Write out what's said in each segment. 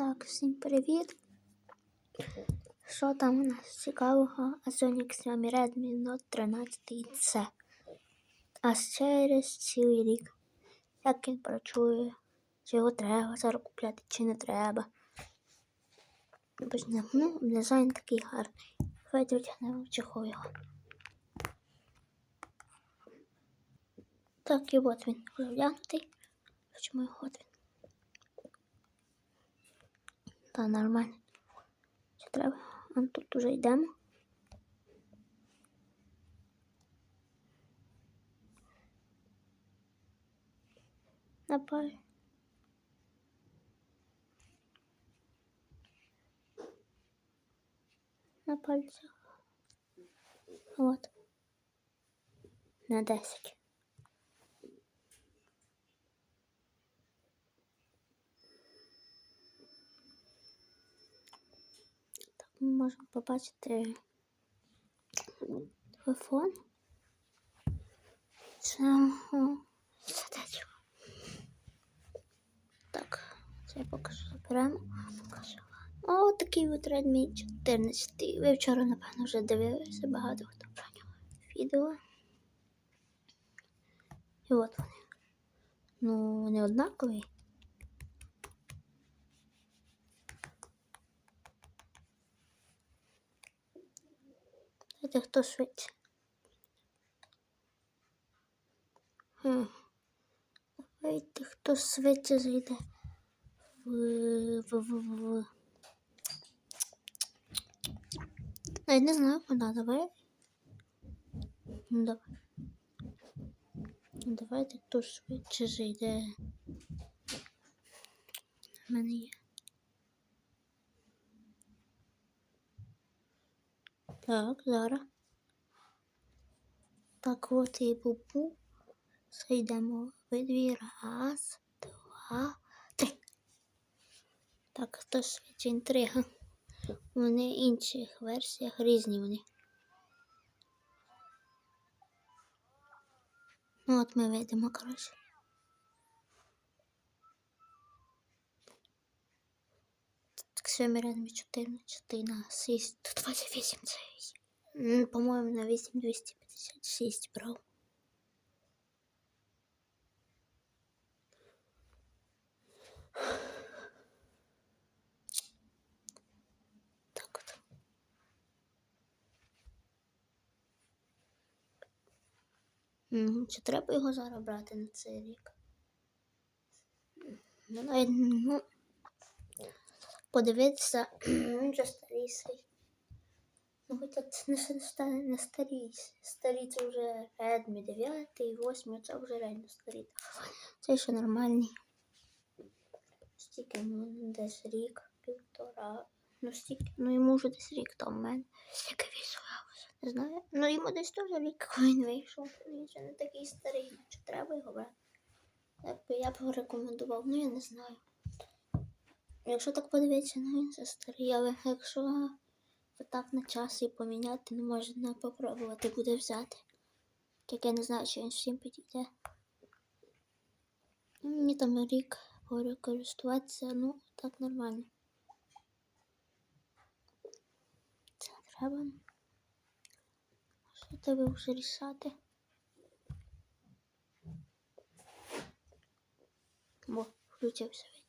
Так, всім привіт. Що там у нас цікавого? А сьогодні Xiaomi Redmi Note 13 C. А через цілий рік. Як він працює, чи його треба зараз купляти, чи не треба. Почнемо. Ну, дизайн такий гарний. Давайте витягнемо чехол його. Так, і от він розглянутий. Чому його от? Та нормально. Що треба? А тут уже йдемо. На парі. На пальцях. Вот. На 10. Ми можемо побачити телефон. Це сердечко. Так, це я покажу заберемо. Покажу. О, такий от Redmi 14. Ви вчора, напевно, вже дивилися багато хто про нього відео. І от вони. Ну, вони однакові. Давайте хто швидше. Хм. Давайте хто швидше зайде в, в, в, в. Я не знаю, куди, давай. Ну, давай. Ну, Давайте хто швидше зайде. У мене є. Так, зараз. Так, от і бубу. Зайдемо в дві. Раз, два, три. Так, хто швидше інтрига. Вони інших версіях різні вони. Ну, от ми вийдемо, коротше. Xiaomi Redmi 14 на 6, 28 це, м, по-моєму, на 8256 брав. Так от. Чи треба його зараз брати на цей рік? Ну, навіть, ну, подивитися, він вже старіший. Ну, хоча це не, не, не старий. Старий це вже Redmi 9 і 8, це вже реально старий. Це ще нормальний. Стільки, ну, десь рік, півтора. Ну, стільки, ну йому вже десь рік там в мене. Скільки вісувався, не знаю. Ну йому десь теж рік, коли він вийшов. Він ще не такий старий, чи треба його брати. Я б його рекомендував, ну я не знаю. Якщо так подивитися, він це старий, але якщо так на час і поміняти, ну можна попробувати буде взяти. Так я не знаю, чи він всім підійде. Мені там рік говорю, користуватися, ну так нормально. Це треба. Що тебе вже рішати? Бо включився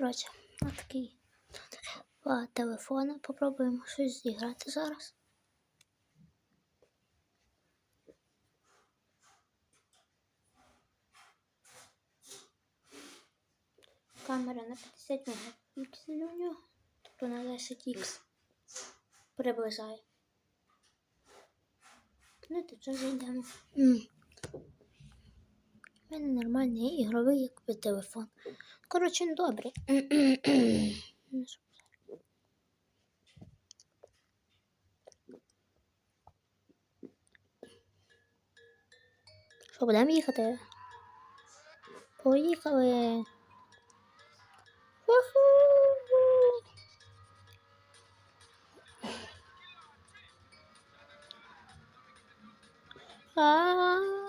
Коротше, отакий два телефона. Попробуємо щось зіграти зараз. Камера на 50 мегапікселів у нього, тобто на 10х приближає. Ну, то зайдемо мене нормальний ігровий, як би телефон. Коротше, ну, добре. Що, будемо їхати? Поїхали. Ah.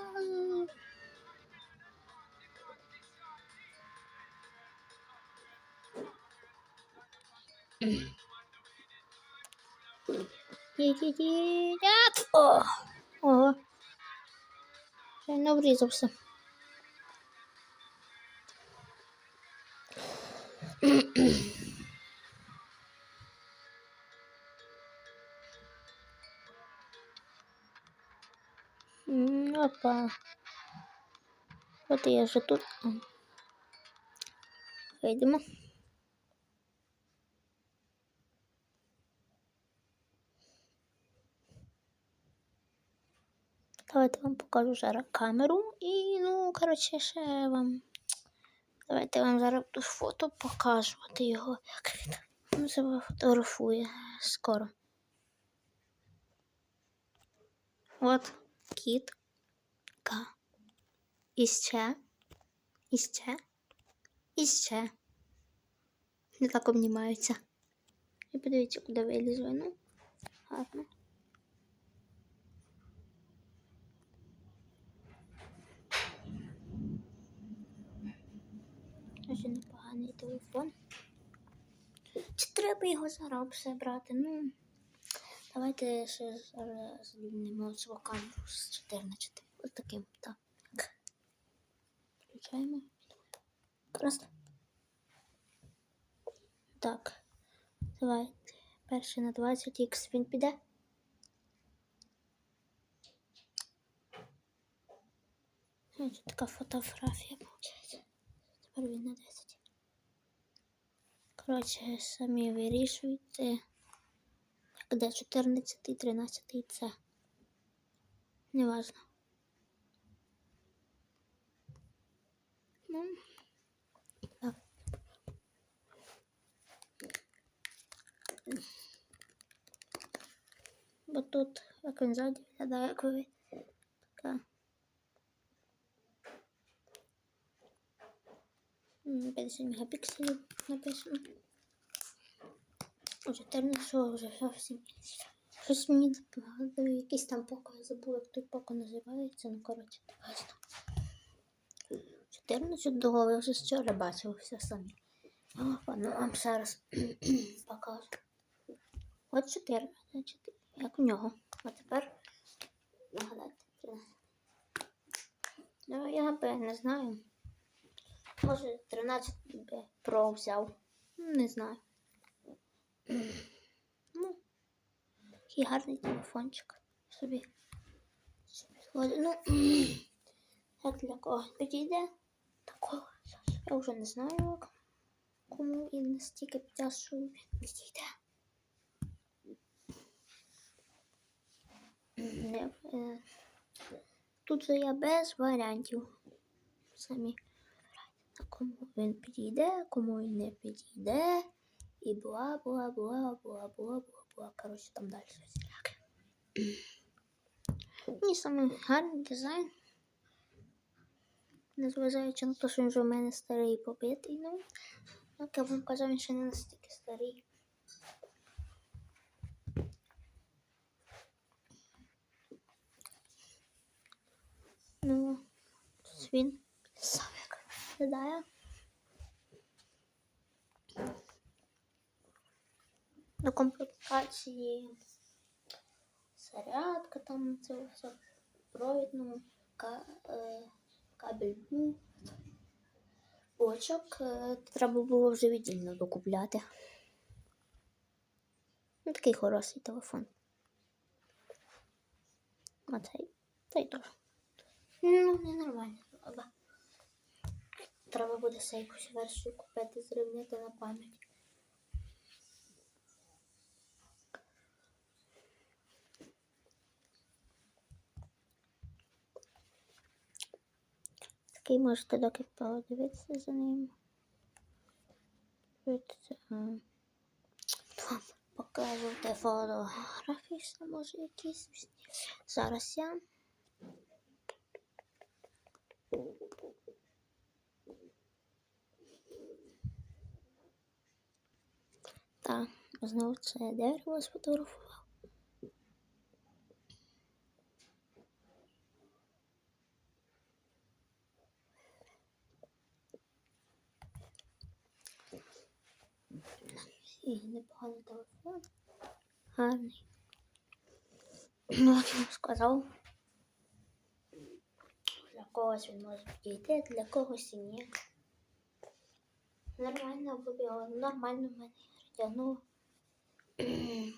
О! Ого. Я не врізався. Опа. От я вже тут. Вийдемо. Давайте вам покажу зараз камеру. І, ну, коротше, ще вам. Давайте вам зараз буду фото показувати його. Як він себе фотографує скоро. От кіт. Ка. І ще. І ще. І ще. Не так обнімаються. І подивіться, куди вилізли. Ну, гарно. Дуже непоганий телефон. Чи треба його зараз все брати? Ну, давайте ще зараз знімемо цю камеру з 14. Ось таким, так. Включаємо. Просто. Так. Давайте. Перший на 20х він піде. Ось така фотографія виходить. Тепер він на 10. Коротше, самі вирішуйте. Як де 14, 13 це. Неважно. Ну, так. Бо тут, як він ззаді виглядає, як ви. Така. 50 мегапікселів написано. У 14 вже зовсім. Щось мені нагадує, якийсь там поко, я забула, як той поко ну коротше, важно. 14 довго, я вже вчора бачив все самі. Ладно, вам зараз покажу. От 14, як у нього. А тепер нагадайте. 13. Ну, я би не знаю. Може, 13 би Pro взяв. Ну, Не знаю. Ну, такий гарний телефончик собі. Ну, як для кого підійде? Такого. Я вже не знаю, як кому і настільки піде, підійде. Е, Тут же я без варіантів. Самі кому він підійде, кому він не підійде. І була, була, була, була, була. Коротше, там далі. Ні, саме гарний дизайн. Незважаючи на те, що він вже в мене старий побитий. Ну, як я вам казав, він ще не настільки старий. Ну, він виглядає. До комплектації зарядка там це все провідну, ка, е, кабель був. Очок е, треба було вже віддільно докупляти. Ну, такий хороший телефон. А цей, цей теж. Ну, не нормально, але треба буде ще якусь версію купити, зрівняти на пам'ять. Такий можете доки подивитися за ним. Вам покажу фотографії, може якісь. Зараз я. Так, знову це дерево сфотографував. І непоганий телефон. Гарний. Ну, я сказав. Для когось він може підійти, для когось і ні. Нормально вибігало, нормально мене тягнув.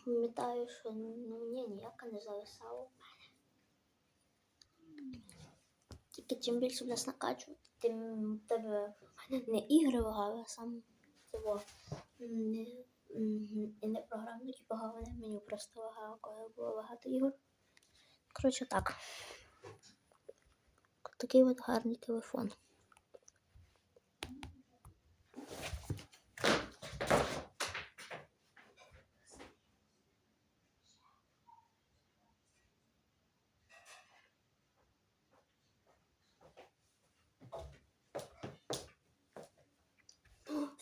Пам'ятаю, що ну, мені ніяка не зависало. Тільки чим більше будеш накачувати, тим в тебе не ігри багато, а сам цього не, не програмно ті багато, мені просто лагало, коли було багато ігор. Коротше так. Такий от гарний телефон.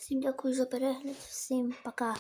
Всім дякую за перегляд, всім пока.